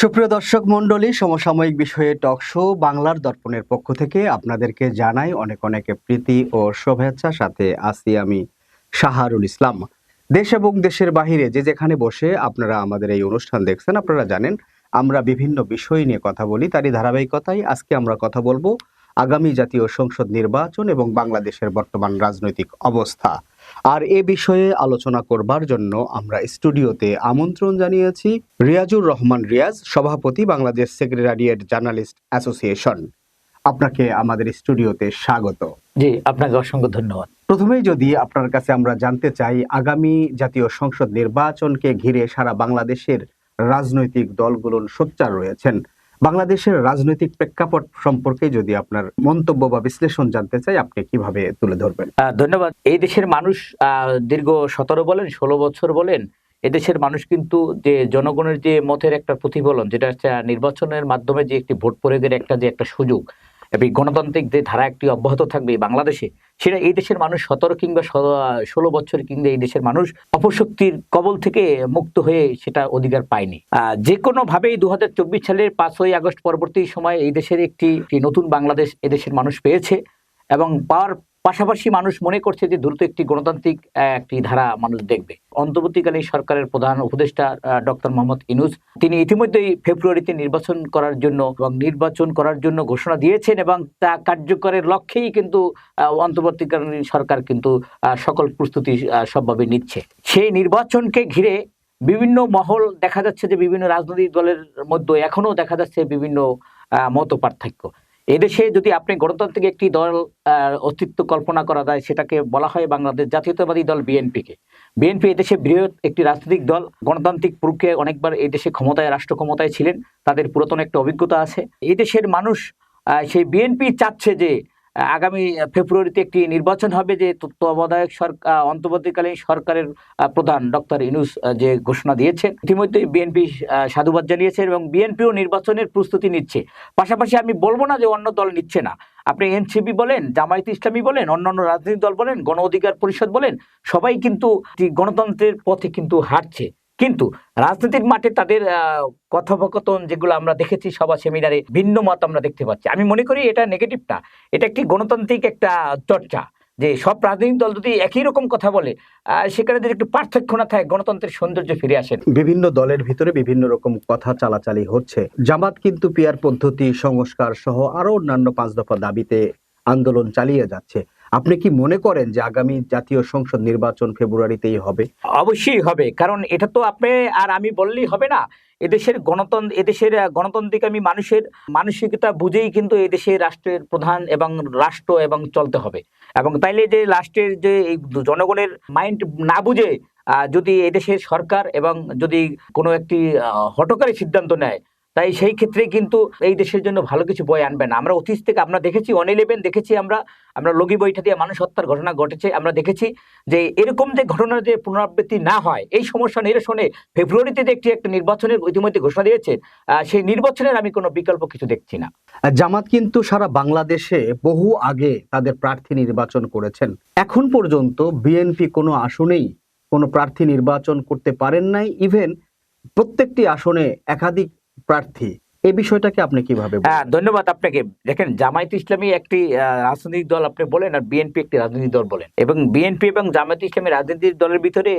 সুপ্রিয় দর্শক মণ্ডলী, সমসাময়িক বিষয়ে টক শো বাংলার দর্পণের পক্ষ থেকে আপনাদেরকে জানাই অনেক অনেক প্রীতি ও শুভেচ্ছা। সাথে আছি আমি শাহারুল ইসলাম। দেশ এবং দেশের বাহিরে যে যেখানে বসে আপনারা আমাদের এই অনুষ্ঠান দেখছেন, আপনারা জানেন আমরা বিভিন্ন বিষয় নিয়ে কথা বলি, তারই ধারাবাহিকতায় আজকে আমরা কথা বলব আগামী জাতীয় সংসদ নির্বাচন এবং বাংলাদেশের বর্তমান রাজনৈতিক অবস্থা। আর এ বিষয়ে আলোচনা করবার জন্য আমরা স্টুডিওতে আমন্ত্রণ জানিয়েছি রিয়াজুর রহমান রিয়াজ সভাপতি বাংলাদেশ সেক্রেটারিয়েট জার্নালিস্ট অ্যাসোসিয়েশন। আপনাকে আমাদের স্টুডিওতে স্বাগত। জি আপনাকে অসংখ্য ধন্যবাদ। প্রথমেই যদি আপনার কাছে আমরা জানতে চাই আগামী জাতীয় সংসদ নির্বাচনকে ঘিরে সারা বাংলাদেশের রাজনৈতিক দলগুলোর সোচ্চার রয়েছেন। বাংলাদেশের রাজনৈতিক প্রেক্ষাপট সম্পর্কে যদি আপনার মন্তব্য বা বিশ্লেষণ জানতে চাই, আপনি কীভাবে তুলে ধরবেন? ধন্যবাদ। এই দেশের মানুষ দীর্ঘ সতেরো বলেন, ষোলো বছর বলেন এদেশের মানুষ কিন্তু যে জনগণের যে মতের একটা প্রতিফলন, যেটা হচ্ছে নির্বাচনের মাধ্যমে যে একটি ভোট প্রয়োগের একটা যে একটা সুযোগ এবং গণতান্ত্রিক যে ধারা একটি অব্যাহত থাকবে বাংলাদেশে, সেটা এই দেশের মানুষ সতেরো কিংবা ষোলো বছর কিংবা এই দেশের মানুষ অপশক্তির কবল থেকে মুক্ত হয়ে সেটা অধিকার পায়নি। যে কোনো হাজার চব্বিশ সালের পাঁচই আগস্ট পরবর্তী সময় এই দেশের একটি নতুন বাংলাদেশ এদেশের মানুষ পেয়েছে এবং পাওয়ার পাশাপাশি মানুষ মনে করছে যে দ্রুত একটি গণতান্ত্রিক একটি ধারা মানুষ দেখবে। অন্তর্বর্তীকালীন সরকারের প্রধান উপদেষ্টা ডক্টর মোহাম্মদ ইনুস তিনি ইতিমধ্যেই ফেব্রুয়ারিতে নির্বাচন করার জন্য এবং নির্বাচন করার জন্য ঘোষণা দিয়েছেন এবং তা কার্যকরের লক্ষ্যেই কিন্তু অন্তর্বর্তীকালীন সরকার কিন্তু সকল প্রস্তুতি সবভাবে নিচ্ছে। সেই নির্বাচনকে ঘিরে বিভিন্ন মহল দেখা যাচ্ছে যে বিভিন্ন রাজনৈতিক দলের মধ্যে এখনও দেখা যাচ্ছে বিভিন্ন মত পার্থক্য এদেশে যদি আপনি গণতান্ত্রিক একটি দল অস্তিত্ব কল্পনা করা যায়, সেটাকে বলা হয় বাংলাদেশ জাতীয়তাবাদী দল বিএনপিকে। বিএনপি এদেশে বৃহৎ একটি রাজনৈতিক দল। গণতান্ত্রিক প্রক্রিয়ায় অনেকবার এই দেশে ক্ষমতায় রাষ্ট্র ক্ষমতায় ছিলেন। তাদের পুরাতন একটা অভিজ্ঞতা আছে। এই দেশের মানুষ সেই বিএনপি চাচ্ছে যে আগামী ফেব্রুয়ারিতে একটি নির্বাচন হবে যে তত্ত্বাবধায়ক সরকার অন্তর্বর্তীকালীন সরকারের প্রধান ডক্টর ইনুস যে ঘোষণা দিয়েছেন ইতিমধ্যে বিএনপি সাধুবাদ জানিয়েছে এবং বিএনপিও নির্বাচনের প্রস্তুতি নিচ্ছে। পাশাপাশি আমি বলব না যে অন্য দল নিচ্ছে না। আপনি এনসিপি বলেন, জামায়াত ইসলামী বলেন, অন্যান্য রাজনৈতিক দল বলেন, গণ অধিকার পরিষদ বলেন, সবাই কিন্তু গণতন্ত্রের পথে কিন্তু হাঁটছে। কিন্তু রাজনীতির মাঠে তাদের কথোপকথন যেগুলো আমরা দেখেছি, সভা সেমিনারে ভিন্ন মত আমরা দেখতে পাচ্ছি। আমি মনে করি এটা নেগেটিভ না। এটা একটি গণতান্ত্রিক একটা চর্চা যে সব রাজনৈতিক দল যদি একই রকম কথা বলে সেখানে যদি একটু পার্থক্য না থাকে, গণতন্ত্রের সৌন্দর্য ফিরে আসেন বিভিন্ন দলের ভিতরে বিভিন্ন রকম কথা চালাচালি হচ্ছে। জামাত কিন্তু পিয়ার পদ্ধতি, সংস্কার সহ আরও অন্যান্য পাঁচ দফা দাবিতে আন্দোলন চালিয়ে যাচ্ছে। আপনি কি মনে করেন যে আগামী জাতীয় সংসদ নির্বাচন ফেব্রুয়ারিতেই হবে? অবশ্যই হবে, কারণ এটা তো আপনি আর আমি বললেই হবে না। এদেশের গণতন্ত্র এদেশের গণতান্ত্রিক আমি মানুষের মানসিকতা বুঝেই কিন্তু এদেশের রাষ্ট্রের প্রধান এবং রাষ্ট্র এবং চলতে হবে। এবং তাইলে যে রাষ্ট্রের যে জনগণের মাইন্ড না বুঝে যদি এদেশের সরকার এবং যদি কোনো একটি হটকারী সিদ্ধান্ত নেয় তাই সেই ক্ষেত্রে কিন্তু এই দেশের জন্য ভালো কিছু বই আনবে না। আমরা অতীত থেকে আমরা দেখেছি ওয়ান ইলেভেন দেখেছি আমরা আমরা লগি বইটা দিয়ে মানুষ হত্যার ঘটনা ঘটেছে, আমরা দেখেছি যে এরকম যে ঘটনার যে পুনরাবৃত্তি না হয়, এই সমস্যা নিরসনে ফেব্রুয়ারিতে যে একটি একটা নির্বাচনের ইতিমধ্যে ঘোষণা দিয়েছে সেই নির্বাচনের আমি কোনো বিকল্প কিছু দেখছি না। জামাত কিন্তু সারা বাংলাদেশে বহু আগে তাদের প্রার্থী নির্বাচন করেছেন। এখন পর্যন্ত বিএনপি কোনো আসনেই কোনো প্রার্থী নির্বাচন করতে পারেন নাই। ইভেন প্রত্যেকটি আসনে একাধিক প্রার্থী, এই বিষয়টাকে আপনি কীভাবে হ্যাঁ ধন্যবাদ আপনাকে। দেখেন, জামায়াত ইসলামী একটি রাজনৈতিক দল আপনি বলেন আর বিএনপি একটি রাজনৈতিক দল বলেন। এবং বিএনপি এবং জামায়াত ইসলামী রাজনৈতিক দলের ভিতরে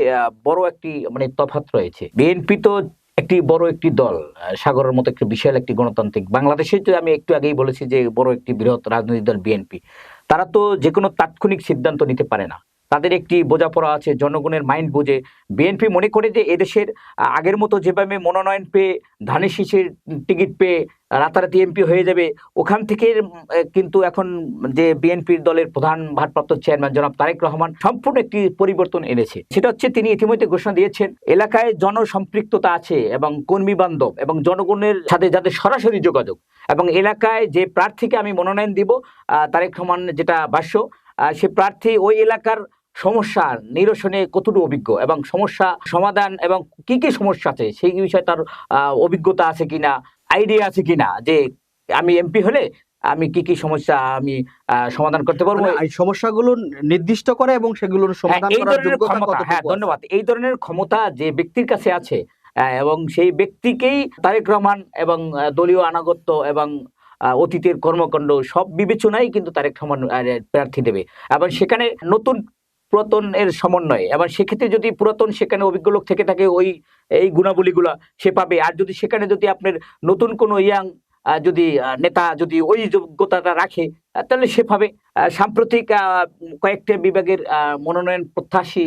বড় একটি মানে তফাৎ রয়েছে। বিএনপি তো একটি বড় একটি দল সাগরের মতো একটি বিশাল একটি গণতান্ত্রিক। বাংলাদেশে তো আমি একটু আগেই বলেছি যে বড় একটি বৃহৎ রাজনৈতিক দল বিএনপি। তারা তো যে কোনো তাৎক্ষণিক সিদ্ধান্ত নিতে পারে না। তাদের একটি বোঝাপড়া আছে, জনগণের মাইন্ড বুঝে। বিএনপি মনে করে যে এদেশের আগের মতো যেভাবে মনোনয়ন পেয়ে, ধানের শীষের টিকিট পেয়ে রাতারাতি এমপি হয়ে যাবে, ওখান থেকে কিন্তু এখন যে বিএনপির দলের প্রধান ভারপ্রাপ্ত চেয়ারম্যান জনাব তারেক রহমান সম্পূর্ণ একটি পরিবর্তন এনেছে। সেটা হচ্ছে তিনি ইতিমধ্যে ঘোষণা দিয়েছেন, এলাকায় জনসম্পৃক্ততা আছে এবং কর্মী বান্ধব এবং জনগণের সাথে যাদের সরাসরি যোগাযোগ এবং এলাকায় যে প্রার্থীকে আমি মনোনয়ন দিব তারেক রহমান যেটা ভাষ্য সে প্রার্থী ওই এলাকার সমস্যা নিরসনে কতটুকু অভিজ্ঞ এবং সমস্যা সমাধান এবং কি কি সমস্যা আছে? সেই বিষয়ে তার অভিজ্ঞতা আছে কিনা? আইডিয়া আছে কিনা? যে আমি এমপি হলে আমি কি কি সমস্যা আমি সমাধান করতে পারব? মানে এই সমস্যাগুলো নির্দিষ্ট করে এবং সেগুলোর হ্যাঁ, সমাধান করার যোগ্যতা হ্যাঁ ধন্যবাদ। এই ধরনের ক্ষমতা যে ব্যক্তির কাছে আছে এবং সেই ব্যক্তিকেই তারেক রহমান এবং দলীয় আনাগত্য এবং অতীতের কর্মকাণ্ড সব বিবেচনায় কিন্তু তারেক রহমান প্রার্থী দেবে। এবং সেখানে নতুন পুরাতনের সমন্বয়। এবং সেক্ষেত্রে যদি পুরাতন সেখানে অভিজ্ঞ লোক থেকে থাকে ওই এই গুণাবলীগুলা সে পাবে। আর যদি সেখানে যদি আপনার নতুন কোনো ইয়াং যদি নেতা যদি ওই যোগ্যতাটা রাখে তাহলে সে পাবে। সাম্প্রতিক আহ, কয়েকটা বিভাগের আহ, মনোনয়ন প্রত্যাশী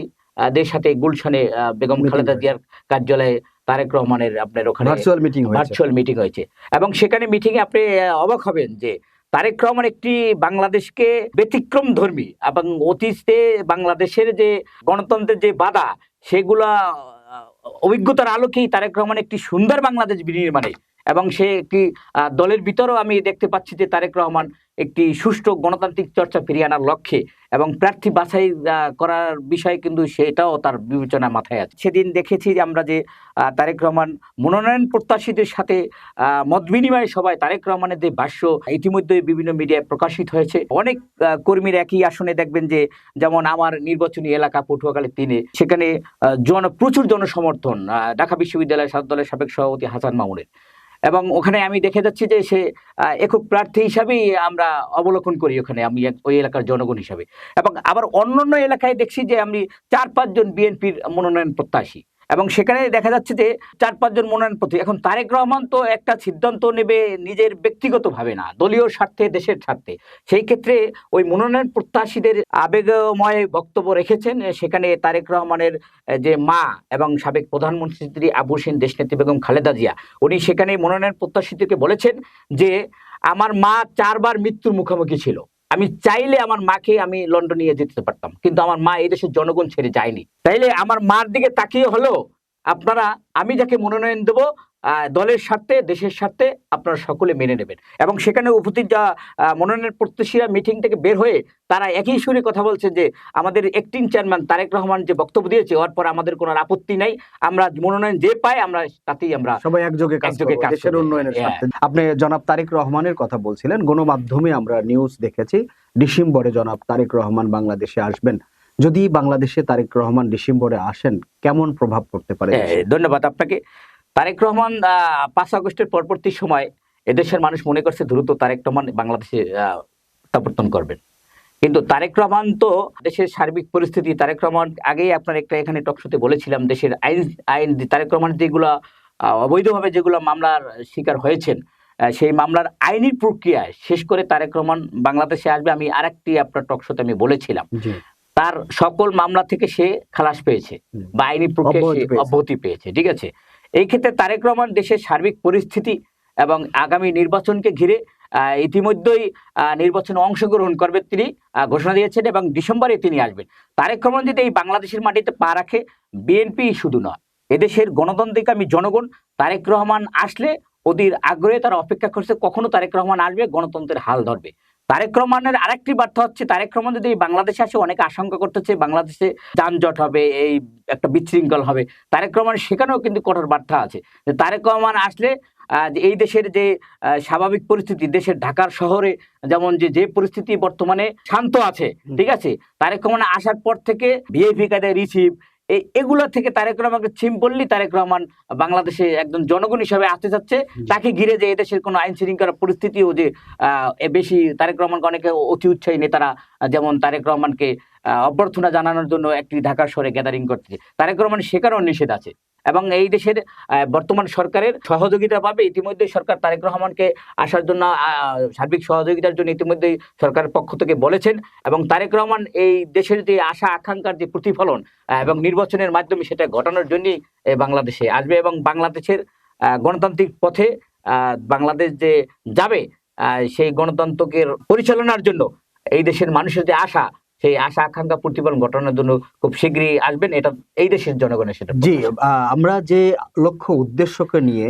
দের সাথে গুলশানে বেগম খালেদা জিয়ার কার্যালয়ে তারেক রহমানের আপনার ওখানে ভার্চুয়াল মিটিং হয়েছে। ভার্চুয়াল মিটিং হয়েছে। এবং সেখানে মিটিংয়ে আপনি অবাক হবেন যে তারেক রহমান একটি বাংলাদেশকে ব্যতিক্রম ধর্মী এবং অতীতে বাংলাদেশের যে গণতন্ত্রের যে বাধা, সেগুলা অভিজ্ঞতার আলোকেই তারেক রহমান একটি সুন্দর বাংলাদেশ বিনির্মাণে। এবং সে একটি দলের ভিতরেও আমি দেখতে পাচ্ছি যে তারেক রহমান একটি সুষ্ঠু গণতান্ত্রিক চর্চা ফিরিয়ে আনার লক্ষ্যে এবং প্রার্থী বাছাই করার বিষয়ে কিন্তু সেটাও তার বিবেচনা মাথায় আছে। সেদিন দেখেছি যে আমরা যে তারেক রহমান মনোনয়ন প্রত্যাশীদের সাথে মত বিনিময় সভায় তারেক রহমানের যে ভাষ্য, ইতিমধ্যে বিভিন্ন মিডিয়ায় প্রকাশিত হয়েছে। অনেক কর্মীর একই আসনে দেখবেন যে, যেমন আমার নির্বাচনী এলাকা পটুয়াখালী তিনে, সেখানে জন, প্রচুর জনসমর্থন ঢাকা বিশ্ববিদ্যালয় সাত দলের সাবেক সভাপতি হাসান মামুনের। এবং ওখানে আমি দেখে যাচ্ছি যে সে একক প্রার্থী হিসাবেই আমরা অবলোকন করি ওখানে, আমি ওই এলাকার জনগণ হিসাবে। এবং আবার অন্যান্য এলাকায় দেখছি যে আমি চার পাঁচজন বিএনপির মনোনয়ন প্রত্যাশী। এবং সেখানে দেখা যাচ্ছে যে চার পাঁচজন মনোনয়ন প্রতি এখন তারেক রহমান তো একটা সিদ্ধান্ত নেবে নিজের ব্যক্তিগতভাবে না, দলীয় স্বার্থে, দেশের স্বার্থে। সেই ক্ষেত্রে ওই মনোনয়ন প্রত্যাশীদের আবেগময় বক্তব্য রেখেছেন সেখানে তারেক রহমানের যে মা এবং সাবেক প্রধানমন্ত্রী আবু সিন দেশনেত্রী বেগম খালেদা জিয়া, উনি সেখানে মনোনয়ন প্রত্যাশীদেরকে বলেছেন যে, আমার মা চারবার মৃত্যুর মুখোমুখি ছিল। আমি চাইলে আমার মাকে আমি লন্ডন নিয়ে যেতে পারতাম, কিন্তু আমার মা এই দেশের জনগণ ছেড়ে যায়নি। তাইলে আমার মার দিকে তাকিয়ে হলো, আপনারা, আমি যাকে মনোনয়ন দেবো দলের স্বার্থে দেশের স্বার্থে আপনারা সকলে মেনে নেবেন। এবং সেখানে উপস্থিত যা মনোনয়ন প্রত্যাশীরা মিটিং থেকে বের হয়ে তারা একই সুরে কথা বলছে যে আমাদের একটিন চেয়ারম্যান তারেক রহমান যে বক্তব্য দিয়েছে ওর পর আমাদের কোনো আপত্তি নাই। আমরা মনোনয়ন যে পাই আমরা তাতেই আমরা সবাই একযোগে একযোগে দেশের উন্নয়নের হ্যাঁ। স্বার্থে। আপনি জনাব তারেক রহমানের কথা বলছিলেন গণমাধ্যমে আমরা নিউজ দেখেছি ডিসেম্বরে জনাব তারেক রহমান বাংলাদেশে আসবেন। যদি বাংলাদেশে তারেক রহমান ডিসেম্বরে আসেন কেমন প্রভাব পড়তে পারে হ্যাঁ, ধন্যবাদ আপনাকে। তারেক রহমান পাঁচ আগস্টের পরবর্তী সময় এদেশের মানুষ মনে করছে দ্রুত তারেক রহমান বাংলাদেশে প্রত্যাবর্তন করবেন। কিন্তু তারেক রহমান তো দেশের সার্বিক পরিস্থিতি তারেক রহমান আগেই আপনার একটা এখানে টকশোতে বলেছিলাম দেশের আইন আইন তারেক রহমান যেগুলো অবৈধভাবে যেগুলো মামলার শিকার হয়েছেন সেই মামলার আইনি প্রক্রিয়ায় শেষ করে তারেক রহমান বাংলাদেশে আসবে আমি আরেকটি আপনার টকশোতে আমি বলেছিলাম। তার সকল মামলা থেকে সে খালাস পেয়েছে বা আইনি প্রক্রিয়া। অব্যাহতি পেয়েছে ঠিক আছে? এই ক্ষেত্রে তারেক রহমান দেশের সার্বিক পরিস্থিতি এবং আগামী নির্বাচনকে ঘিরে ইতিমধ্যেই নির্বাচনে অংশগ্রহণ করবে তিনি ঘোষণা দিয়েছেন এবং ডিসেম্বরে তিনি আসবেন। তারেক রহমান যদি এই বাংলাদেশের মাটিতে পা রাখে, বিএনপি শুধু নয়, এদেশের গণতান্ত্রিক আমি জনগণ তারেক রহমান আসলে ওদের আগ্রহে তারা অপেক্ষা করছে, কখনো তারেক রহমান আসবে, গণতন্ত্রের হাল ধরবে। তারেক রহমানের আরেকটি বার্তা হচ্ছে তারেক রহমান যদি বাংলাদেশে আসে অনেকে আশঙ্কা করতেছে বাংলাদেশে যানজট হবে এই একটা বিশৃঙ্খল হবে। তারেক রহমান সেখানেও কিন্তু কঠোর বার্তা আছে। যে তারেক রহমান আসলে আহ, যে এই দেশের যে স্বাভাবিক পরিস্থিতি দেশের ঢাকার শহরে যেমন যে যে পরিস্থিতি বর্তমানে শান্ত আছে ঠিক আছে? তারেক রহমান আসার পর থেকে ভিআইপি কায়দায় রিসিভ এগুলো থেকে তারেক রহমানকে সিম্পললি তারেক রহমান বাংলাদেশে একজন জনগণ হিসাবে আসতে চাচ্ছে। তাকে ঘিরে যে এদেশের কোনো আইন শৃঙ্খলা পরিস্থিতিও যে আহ, বেশি তারেক রহমানকে অনেকে অতি উৎসাহী নেতারা যেমন তারেক রহমানকে আহ, অভ্যর্থনা জানানোর জন্য একটি ঢাকার শহরে গ্যাদারিং করতেছে তারেক রহমান সে কারণে নিষেধ আছে। এবং এই দেশের বর্তমান সরকারের সহযোগিতা পাবে। ইতিমধ্যে সরকার তারেক রহমানকে আসার জন্য সার্বিক সহযোগিতার জন্য ইতিমধ্যেই সরকারের পক্ষ থেকে বলেছেন এবং তারেক রহমান এই দেশের যে আশা, আকাঙ্ক্ষার যে প্রতিফলন এবং নির্বাচনের মাধ্যমে সেটা ঘটানোর জন্যই বাংলাদেশে আসবে এবং বাংলাদেশের গণতান্ত্রিক পথে বাংলাদেশ যে যাবে সেই গণতন্ত্রকে পরিচালনার জন্য এই দেশের মানুষের যে আশা সেই আশা আকাঙ্ক্ষা প্রতিফলন ঘটানোর জন্য খুব শীঘ্রই আসবেন। এটা এই দেশের জনগণের সেটা জি আমরা যে লক্ষ্য উদ্দেশ্যকে নিয়ে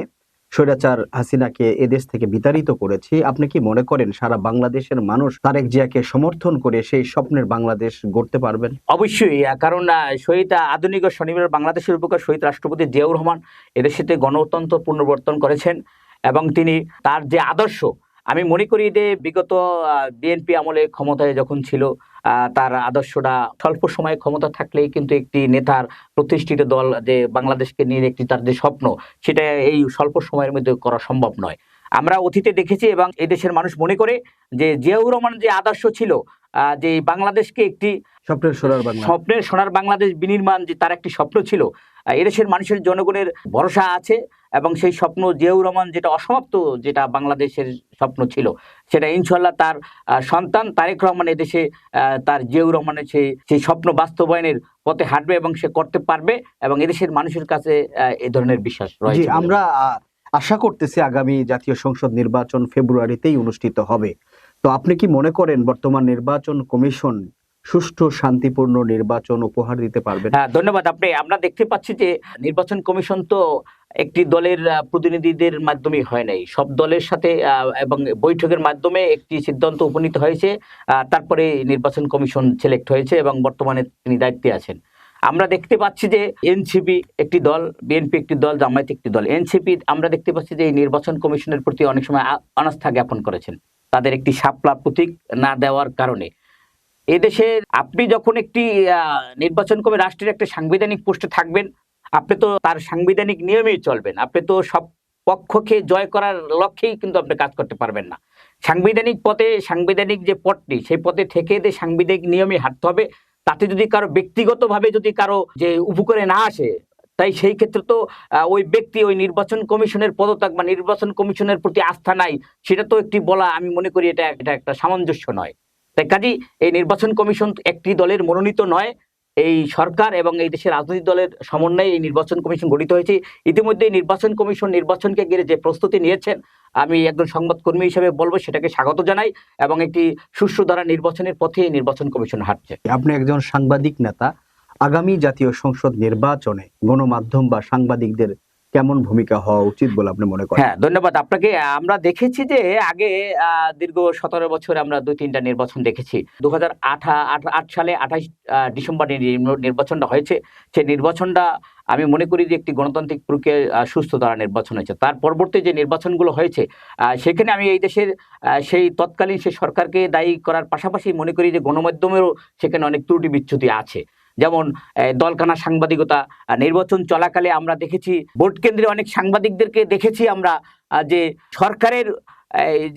স্বৈরাচার হাসিনাকে এদেশ থেকে বিতাড়িত করেছি আপনি কি মনে করেন সারা বাংলাদেশের মানুষ তারেক জিয়াকে সমর্থন করে সেই স্বপ্নের বাংলাদেশ গড়তে পারবেন? অবশ্যই কারণ শহীদ আধুনিক ও শনিবার বাংলাদেশের উপকার শহীদ রাষ্ট্রপতি জিয়াউর রহমান এদেশেতে গণতন্ত্র পুনর্বর্তন করেছেন এবং তিনি তার যে আদর্শ আমি মনে করি যে বিগত বিএনপি আমলে ক্ষমতায় যখন ছিল তার আদর্শটা স্বল্প সময়ে ক্ষমতা থাকলেই কিন্তু একটি নেতার প্রতিষ্ঠিত দল যে বাংলাদেশকে নিয়ে একটি তার যে স্বপ্ন সেটা এই স্বল্প সময়ের মধ্যে করা সম্ভব নয়। আমরা অতীতে দেখেছি এবং এই দেশের মানুষ মনে করে যে জিয়াউর রহমান যে আদর্শ ছিল আহ, যে বাংলাদেশকে একটি স্বপ্নের সোনার বাংলা। স্বপ্নের সোনার বাংলাদেশ বিনির্মাণ যে তার একটি স্বপ্ন ছিল এদেশের মানুষের জনগণের ভরসা আছে এবং সেই স্বপ্ন জিয়াউর রহমান যেটা অসমাপ্ত যেটা বাংলাদেশের স্বপ্ন ছিল সেটা ইনশাল্লাহ তার সন্তান তারেক রহমান এদেশে তার জিয়াউর রহমানের সেই সেই স্বপ্ন বাস্তবায়নের পথে হাঁটবে এবং সে করতে পারবে এবং এদেশের মানুষের কাছে এই ধরনের বিশ্বাস রয়েছে আমরা আশা করতেছি আগামী জাতীয় সংসদ নির্বাচন ফেব্রুয়ারিতেই অনুষ্ঠিত হবে। তো আপনি কি মনে করেন বর্তমান নির্বাচন কমিশন সুষ্ঠু, শান্তিপূর্ণ নির্বাচন উপহার দিতে পারবেন। হ্যাঁ ধন্যবাদ। আপনি, আমরা দেখতে পাচ্ছি যে নির্বাচন কমিশন তো একটি দলের প্রতিনিধিদের মাধ্যমে হয় নাই। সব দলের সাথে এবং বৈঠকের মাধ্যমে একটি সিদ্ধান্ত উপনীত হয়েছে তারপরে নির্বাচন কমিশন সিলেক্ট হয়েছে এবং বর্তমানে তিনি দায়িত্বে আছেন। আমরা দেখতে পাচ্ছি যে এনসিপি একটি দল, বিএনপি একটি দল, জামায়াত একটি দল। এনসিপি, আমরা দেখতে পাচ্ছি যে এই নির্বাচন কমিশনের প্রতি অনেক সময় অনাস্থা জ্ঞাপন করেছেন। তাদের একটি শাপলা প্রতীক না দেওয়ার কারণে। এদেশে আপনি যখন একটি নির্বাচন কমে রাষ্ট্রের একটা সাংবিধানিক পোস্টে থাকবেন, আপনি তো তার সাংবিধানিক নিয়মেই চলবেন। আপনি তো সব পক্ষকে জয় করার লক্ষ্যেই কিন্তু আপনি কাজ করতে পারবেন না। সাংবিধানিক পথে সাংবিধানিক যে পথটি, সেই পথে থেকে যে সাংবিধানিক নিয়মে হাঁটতে হবে। তাতে যদি কারও ব্যক্তিগতভাবে যদি কারও যে উপকারে না আসে, তাই সেই ক্ষেত্রে তো ওই ব্যক্তি ওই নির্বাচন কমিশনের পদত্যাগ বা নির্বাচন কমিশনের প্রতি আস্থা নাই, সেটা তো একটি বলা, আমি মনে করি এটা এটা একটা সামঞ্জস্য নয়। কাজী এই নির্বাচন কমিশন একটি দলের মনোনীত নয়, এই সরকার এবং এই দেশের রাজনৈতিক দলের সমন্বয়ে এই নির্বাচন কমিশন গঠিত হয়েছে। ইতিমধ্যে নির্বাচন কমিশন নির্বাচনকে ঘিরে যে প্রস্তুতি নিয়েছেন, আমি একজন সংবাদকর্মী হিসেবে বলব, সেটাকে স্বাগত জানাই এবং একটি সুষ্ঠু দ্বারা নির্বাচনের পথে এই নির্বাচন কমিশন হাঁটছে। আপনি একজন সাংবাদিক নেতা, আগামী জাতীয় সংসদ নির্বাচনে গণমাধ্যম বা সাংবাদিকদের কেমন ভূমিকা হওয়া উচিত বলে আপনি মনে করেন? হ্যাঁ ধন্যবাদ আপনাকে। আমরা দেখেছি যে আগে দীর্ঘ সতেরো বছর আমরা দুই, তিনটা নির্বাচন দেখেছি। দু হাজার আট সালে আঠাশ ডিসেম্বরে নির- নির্বাচনটা হয়েছে। সেই নির্বাচনটা আমি মনে করি যে একটি গণতান্ত্রিক প্রক্রিয়া সুস্থ দ্বারা নির্বাচন হয়েছে। তার পরবর্তী যে নির্বাচনগুলো হয়েছে সেখানে আমি এই দেশের সেই তৎকালীন সেই সরকারকে দায়ী করার পাশাপাশি মনে করি যে গণমাধ্যমেরও সেখানে অনেক ত্রুটি বিচ্যুতি আছে। যেমন দলকানা সাংবাদিকতা নির্বাচন চলাকালে আমরা দেখেছি, ভোট কেন্দ্রে অনেক সাংবাদিকদেরকে দেখেছি আমরা যে সরকারের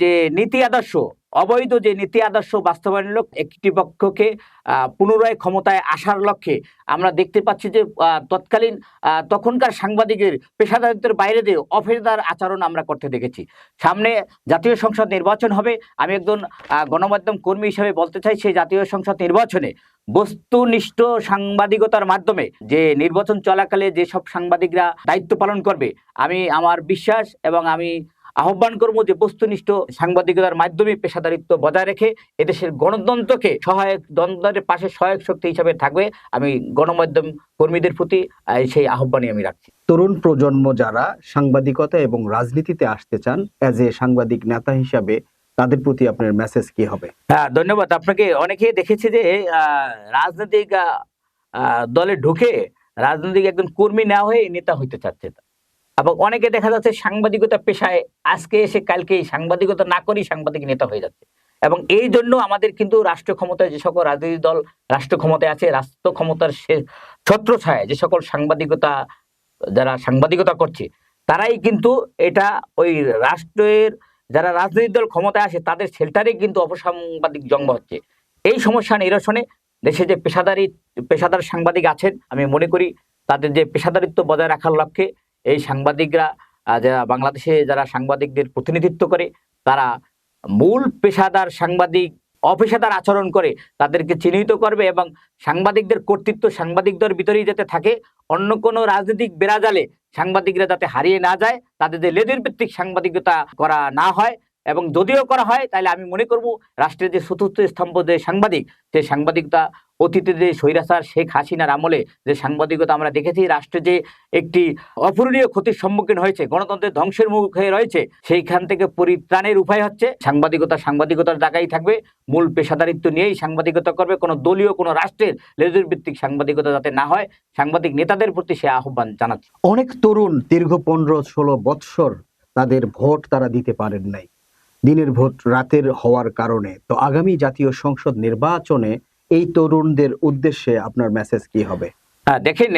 যে নীতি আদর্শ অবৈধ যে নীতি আদর্শ বাস্তবায়নের লোক একটি পক্ষকে পুনরায় ক্ষমতায় আসার লক্ষ্যে আমরা দেখতে পাচ্ছি যে তৎকালীন তখনকার সাংবাদিকের পেশাদারিত্বের বাইরে দিয়ে অপেশাদার আচরণ আমরা করতে দেখেছি। সামনে জাতীয় সংসদ নির্বাচন হবে। আমি একজন গণমাধ্যম কর্মী হিসেবে বলতে চাই, সেই জাতীয় সংসদ নির্বাচনে বস্তুনিষ্ঠ সাংবাদিকতার মাধ্যমে যে নির্বাচন চলাকালে যেসব সাংবাদিকরা দায়িত্ব পালন করবে, আমি আমার বিশ্বাস এবং আমি আহ্বান করব যে বস্তুনিষ্ঠ সাংবাদিকতার মাধ্যমে পেশাদারিত্ব বজায় রেখে এদেশের গণতন্ত্রকে সহায়ক দ্বন্দ্বের পাশে সহায়ক শক্তি হিসাবে থাকবে। আমি গণমাধ্যম কর্মীদের প্রতি সেই আহ্বানই আমি রাখছি। তরুণ প্রজন্ম যারা সাংবাদিকতা এবং রাজনীতিতে আসতে চান অ্যাজ এ সাংবাদিক নেতা হিসাবে তাদের প্রতি আপনার মেসেজ কি হবে? হ্যাঁ ধন্যবাদ। আপনাকে অনেকে দেখেছে যে আহ, রাজনৈতিক দলে ঢুকে রাজনৈতিক একজন কর্মী না হয়ে নেতা হইতে চাচ্ছে। এবং অনেকে দেখা যাচ্ছে সাংবাদিকতা পেশায় আজকে এসে কালকে সাংবাদিকতা না করেই সাংবাদিক নেতা হয়ে যাচ্ছে। এবং এই জন্য আমাদের কিন্তু রাষ্ট্র ক্ষমতায় যে সকল রাজনৈতিক দল রাষ্ট্র ক্ষমতায় আছে, রাষ্ট্র ক্ষমতার ছত্রছায় যে সকল সাংবাদিকতা, যারা সাংবাদিকতা করছে, তারাই কিন্তু এটা ওই রাষ্ট্রের যারা রাজনৈতিক দল ক্ষমতায় আসে, তাদের শেল্টারে কিন্তু অপসাংবাদিক জন্ম হচ্ছে। এই সমস্যা নিরসনে দেশে যে পেশাদারি, পেশাদার সাংবাদিক আছেন, আমি মনে করি তাদের যে পেশাদারিত্ব বজায় রাখার লক্ষ্যে এই সাংবাদিকরা যারা বাংলাদেশে যারা সাংবাদিকদের প্রতিনিধিত্ব করে, তারা মূল পেশাদার সাংবাদিক, অপেশাদার আচরণ করে তাদেরকে চিহ্নিত করবে এবং সাংবাদিকদের কর্তৃত্ব সাংবাদিকদের ভিতরেই যাতে থাকে। অন্য কোনো রাজনৈতিক বেড়াজালে সাংবাদিকরা যাতে হারিয়ে না যায়, তাদের যে লেজের ভিত্তিক সাংবাদিকতা করা না হয় এবং যদিও করা হয় তাহলে আমি মনে করব রাষ্ট্রের যে চতুর্থ স্তম্ভ যে সাংবাদিক, সেই সাংবাদিকতা অতীতে যে স্বৈরাচার শেখ হাসিনার আমলে যে সাংবাদিকতা আমরা দেখেছি, রাষ্ট্রে যে একটি অপূরণীয় ক্ষতির সম্মুখীন হয়েছে, গণতন্ত্রের ধ্বংসের মুখে রয়েছে, সেইখান থেকে পরিত্রাণের উপায় হচ্ছে, সাংবাদিকতা সাংবাদিকতার জায়গায় থাকবে, মূল পেশাদারিত্ব নিয়েই সাংবাদিকতা করবে, কোনো দলীয়, কোনো রাষ্ট্রের লেজুর ভিত্তিক সাংবাদিকতা যাতে না হয়, সাংবাদিক নেতাদের প্রতি সে আহ্বান জানাচ্ছে। অনেক তরুণ দীর্ঘ পনেরো, ষোলো বৎসর তাদের ভোট তারা দিতে পারেন নাই। দিনের ভোট রাতের হওয়ার কারণে। তো আগামী জাতীয় সংসদ নির্বাচনে এই তরুণদের উদ্দেশ্যে আপনার মেসেজ কি হবে? হ্যাঁ দেখেন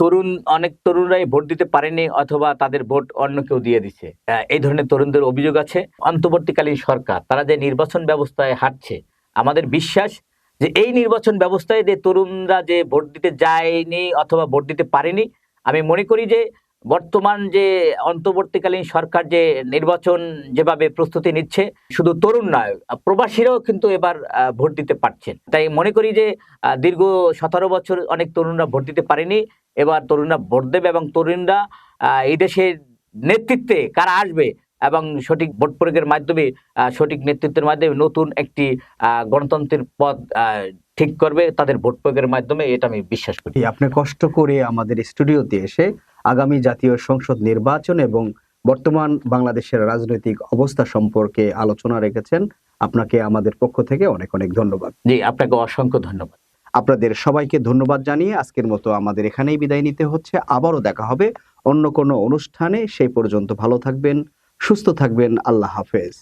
তরুণ, অনেক তরুণরাই ভোট দিতে পারেনি অথবা তাদের ভোট অন্য কেউ দিয়ে দিচ্ছে এই ধরনের তরুণদের অভিযোগ আছে। অন্তর্বর্তীকালীন সরকার, তারা যে নির্বাচন ব্যবস্থায় হাঁটছে, আমাদের বিশ্বাস যে এই নির্বাচন ব্যবস্থায় যে তরুণরা যে ভোট দিতে যায়নি অথবা ভোট দিতে পারেনি, আমি মনে করি যে বর্তমান যে অন্তর্বর্তীকালীন সরকার যে নির্বাচন যেভাবে প্রস্তুতি নিচ্ছে, শুধু তরুণ নয়, প্রবাসীরাও কিন্তু এবার ভোট দিতে পারছেন। তাই মনে করি যে দীর্ঘ সতেরো বছর অনেক তরুণরা ভোট দিতে পারেনি। এবার তরুণরা ভোট দেবে এবং তরুণরা এই দেশের নেতৃত্বে কারা আসবে এবং সঠিক ভোট প্রয়োগের মাধ্যমে সঠিক নেতৃত্বের মাধ্যমে নতুন একটি গণতন্ত্রের পথ ঠিক করবে, তাদের ভোট প্রয়োগের মাধ্যমে, এটা আমি বিশ্বাস করি। আপনি কষ্ট করে আমাদের স্টুডিওতে এসে আগামী জাতীয় সংসদ নির্বাচন এবং বর্তমান বাংলাদেশের রাজনৈতিক অবস্থা সম্পর্কে আলোচনা রেখেছেন। আপনাকে আমাদের পক্ষ থেকে অনেক অনেক ধন্যবাদ। জি আপনাকে অসংখ্য ধন্যবাদ। আপনাদের সবাইকে ধন্যবাদ জানিয়ে আজকের মতো আমাদের এখানেই বিদায় নিতে হচ্ছে। আবারও দেখা হবে অন্য কোনো অনুষ্ঠানে। সেই পর্যন্ত ভালো থাকবেন সুস্থ থাকবেন। আল্লাহ হাফেজ।